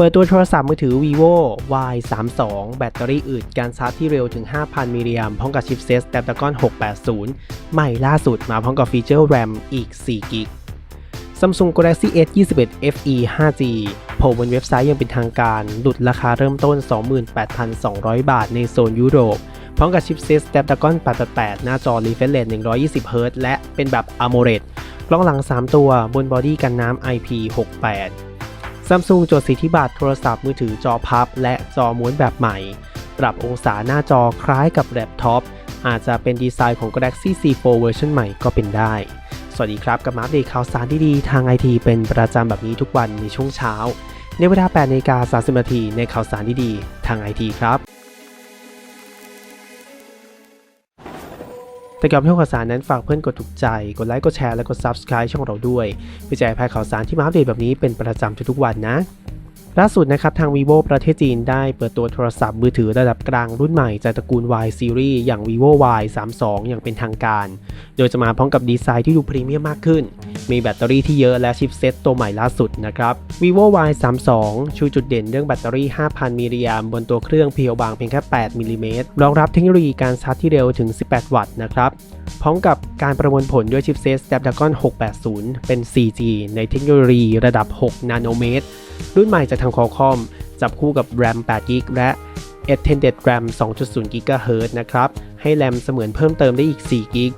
เปิดตัวโทรศัพท์มือถือ vivo y 3 2แบตเตอรี่อึดการชาร์จที่เร็วถึง 5,000 มิลลิแอมพร้อมกับชิปเซต Snapdragon 680 ใหม่ล่าสุดมาพร้อมกับฟีเจอร์ RAM อีก4กิก Samsung Galaxy S 21 FE 5G โผล่บนเว็บไซต์ยังเป็นทางการ หลุดราคาเริ่มต้น 28,200 บาทในโซนยุโรป พร้อมกับชิปเซต Snapdragon 888 หน้าจอ refresh rate 120Hz และเป็นแบบ AMOLED กล้องหลัง 3 ตัวบนบอดี้กันน้ำ IP68 ซัมซุงจดสิทธิบัตรโทรศัพท์มือถือจอพับ และจอม้วนแบบใหม่ ปรับองศาหน้าจอคล้ายกับแล็ปท็อป อาจจะเป็นดีไซน์ของ Galaxy C4 เวอร์ชันใหม่ก็เป็นได้ สวัสดีครับกับมาอัปเดตข่าวสารดีๆ ทางไอทีเป็นประจำแบบนี้ทุกวันในช่วงเช้า ในเวลา8นาฬิกา30นาทีในข่าวสารดีๆ ทางไอทีครับ แต่ก่อนที่ข่าวสารนั้นฝากเพื่อนกดถูกใจ กดไลค์ กดแชร์ และกด Subscribe ช่องเราด้วยเพื่อจะให้พายข่าวสารที่มาอัปเดตแบบนี้เป็นประจำทุกๆวันนะ ล่าสุดนะครับทาง vivo ประเทศจีนได้เปิดตัวโทรศัพท์มือถือระดับกลางรุ่นใหม่จากตระกูล Y Series อย่าง vivo Y 3 2อย่างเป็นทางการ โดยจะมาพร้อมกับดีไซน์ที่ดูพรีเมียมมากขึ้น มีแบตเตอรี่ที่เยอะและชิปเซ็ตตัวใหม่ล่าสุดนะครับ vivo Y 3 2ชูจุดเด่นเรื่องแบตเตอรี่ 5,000 มิลลิแอมบนตัวเครื่องเพียวบางเพียงแค่ 8มิลลิเมตรรองรับเทคโนโลยีการชาร์จที่เร็วถึง 18 วัตต์นะครับพร้อมกับการประมวลผลด้วยชิปเซ็ต Snapdragon 680 เป็น 4G ในเทคโนโลยีระดับ 6 นาโนเมตร รุ่นใหม่จากทาง Qualcomm จับคู่กับ RAM 8 g b และ Extended RAM 2.0 GHz นะครับ ให้ RAM เสมือนเพิ่มเติมได้อีก 4 g b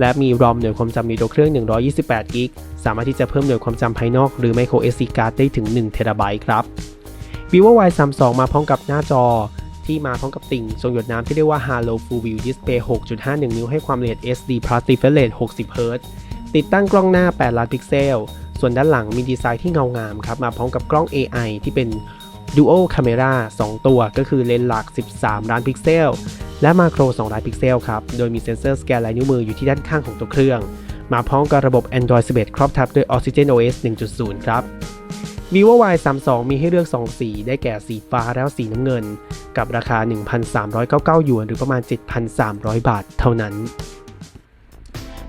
และมี ROM หน่วยความจำในตัวเครื่อง 128 g b สามารถที่จะเพิ่มหน่วยความจำภายนอกหรือ Micro SD card ได้ถึง 1 t b ครับ vivo y 3 2มาพร้อมกับหน้าจอที่มาพร้อมกับติ่งทรงหยดน้ำที่เรียกว่า Halo Full View Display 6.51 นิ้วให้ความละเอียด SD Plus Refresh Rate 60 Hz ติดตั้งกล้องหน้า 8 ล้านพิกเซล ส่วนด้านหลังมีดีไซน์ที่เงางามครับมาพร้อมกับกล้อง AI ที่เป็น Dual Camera 2 ตัว ก็คือเลนส์หลัก 13 ล้านพิกเซล และมาโคร 2 ล้านพิกเซลครับ โดยมีเซ็นเซอร์สแกนลายนิ้วมืออยู่ที่ด้านข้างของตัวเครื่อง มาพร้อมกับระบบ Android 11 ครอบทับด้วย Oxygen OS 1.0 ครับ vivo y 3 2มีให้เลือก 2 สี ได้แก่สีฟ้าแล้วสีน้ำเงิน กับราคา 1,399หยวน หรือประมาณ 7,300 บาทเท่านั้น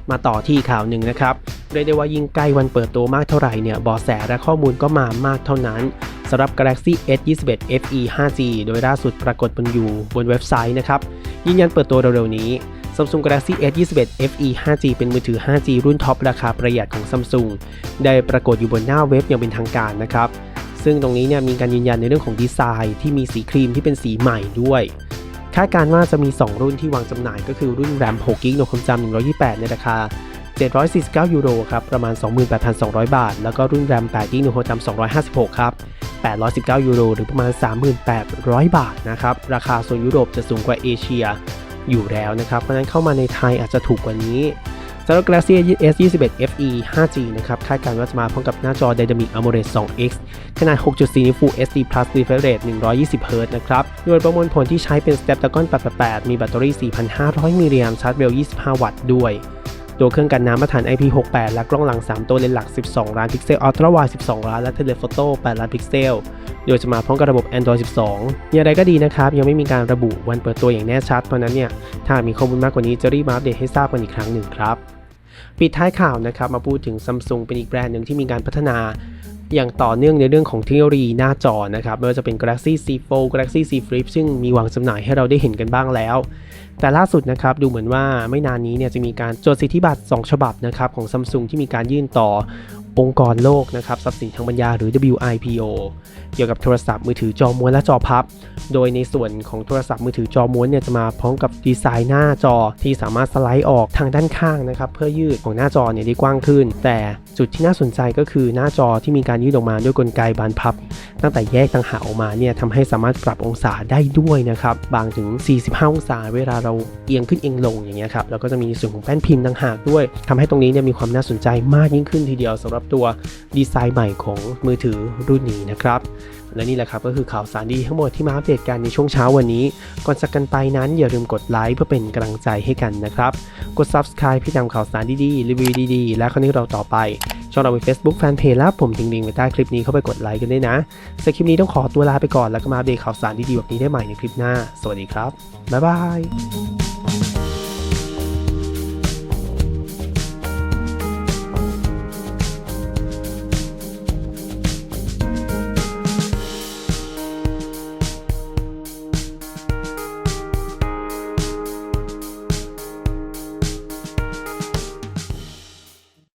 มาต่อที่ข่าวหนึ่งนะครับ เรียกได้ว่ายิ่งใกล้วันเปิดตัวมากเท่าไหร่เนี่ยบอแสและข้อมูลก็มามากเท่านั้นสำหรับ Galaxy S 21 FE 5G โดยล่าสุดปรากฏบนอยู่บนเว็บไซต์นะครับยืนยันเปิดตัวเร็วๆนี้ Samsung Galaxy S 21 FE 5G เป็นมือถือ 5G รุ่นท็อปราคาประหยัดของ Samsung ได้ปรากฏอยู่บนหน้าเว็บอย่างเป็นทางการนะครับ ซึ่งตรงนี้เนี่ยมีการยืนยันในเรื่องของดีไซน์ที่มีสีครีมที่เป็นสีใหม่ด้วยคาดการณ์ว่าจะมี 2 รุ่นที่วางจำหน่ายก็คือรุ่น RAM 6 g b หน่วยความจำ128 ในราคา 749 ยูโรครับ ประมาณ 28,200 บาท แล้วก็รุ่น RAM 8 g b หน่วยความจำ256 ครับ 819 ยูโร หรือประมาณ 3,800 บาทนะครับ ราคาโซนยุโรปจะสูงกว่าเอเชียอยู่แล้วนะครับ เพราะฉะนั้นเข้ามาในไทยอาจจะถูกกว่านี้สำหรับ Galaxy S 21 FE 5G นะครับคาดการณ์ว่าจะมาพร้อมกับหน้าจอ Dynamic AMOLED 2X ขนาด 6.4 นิ้ว Full HD Plus Refresh Rate 120 Hz นะครับโดยประมวลผลที่ใช้เป็น Snapdragon 888 มีแบตเตอรี่ 4,500 มิลลิแอมชาร์จเร็ว 25 วัตต์ด้วย ตัวเครื่องกันน้ำมาตรฐาน IP68 และกล้องหลัง 3 ตัวเลนส์หลัก 12 ล้านพิกเซล Ultra Wide 12 ล้านและเทเลโฟโต้ 8 ล้านพิกเซล โดยจะมาพร้อมกับระบบ Android 12 อย่างไรก็ดีนะครับ ยังไม่มีการระบุวันเปิดตัวอย่างแน่ชัด เพราะนั้นเนี่ย ถ้ามีข้อมูลมากกว่านี้จะรีบมาอัปเดตให้ทราบกันอีกครั้งหนึ่งครับปิดท้ายข่าวนะครับมาพูดถึง Samsung เป็นอีกแบรนด์หนึ่งที่มีการพัฒนา อย่างต่อเนื่องในเรื่องของเทคโนโลยีหน้าจอนะครับไม่ว่าจะเป็น Galaxy Z Fold Galaxy Z Flip ซึ่งมีวางจำหน่ายให้เราได้เห็นกันบ้างแล้ว แต่ล่าสุดนะครับดูเหมือนว่าไม่นานนี้เนี่ยจะมีการจดสิทธิบัตร 2 ฉบับนะครับของ Samsung ที่มีการยื่นต่อ องค์กรโลกนะครับทรัพย์สินทางปัญญาหรือ WIPO เกี่ยวกับโทรศัพท์มือถือจอม้วนและจอพับ โดยในส่วนของโทรศัพท์มือถือจอม้วนเนี่ยจะมาพร้อมกับดีไซน์หน้าจอที่สามารถสไลด์ออกทางด้านข้างนะครับเพื่อยืดของหน้าจอเนี่ยได้กว้างขึ้น แต่จุดที่น่าสนใจก็คือหน้าจอที่มีการยืดออกมาด้วยกลไกบานพับ ตั้งแต่แยกต่างหากออกมาเนี่ยทำให้สามารถปรับองศาได้ด้วยนะครับบางถึง 45 องศา เวลาเราเอียงขึ้นเอียงลงอย่างเงี้ยครับแล้วก็จะมีส่วนของแป้นพิมพ์ต่างหากด้วยทำให้ตรงนี้เนี่ยมีความน่าสนใจมากยิ่งขึ้นทีเดียวสำหรับตัวดีไซน์ใหม่ของมือถือรุ่นนี้นะครับและนี่แหละครับก็คือข่าวสารดีทั้งหมดที่มาอัปเดตกันในช่วงเช้าวันนี้ ก่อนจากกันไปนั้นอย่าลืมกดไลค์เพื่อเป็นกำลังใจให้กันนะครับ กด Subscribe เพื่อตามข่าวสารดีๆรีวิวดีๆ และคอนเทนต์เราต่อไปช่องเราใน Facebook Fanpage และผมทิ้งลิงก์ไว้ใต้คลิปนี้เข้าไปกดไลค์กันได้นะสำหรับคลิปนี้ต้องขอตัวลาไปก่อนแล้วก็มาอัปเดตข่าวสารดีๆแบบนี้ได้ใหม่ในคลิปหน้า สวัสดีครับบ๊ายบาย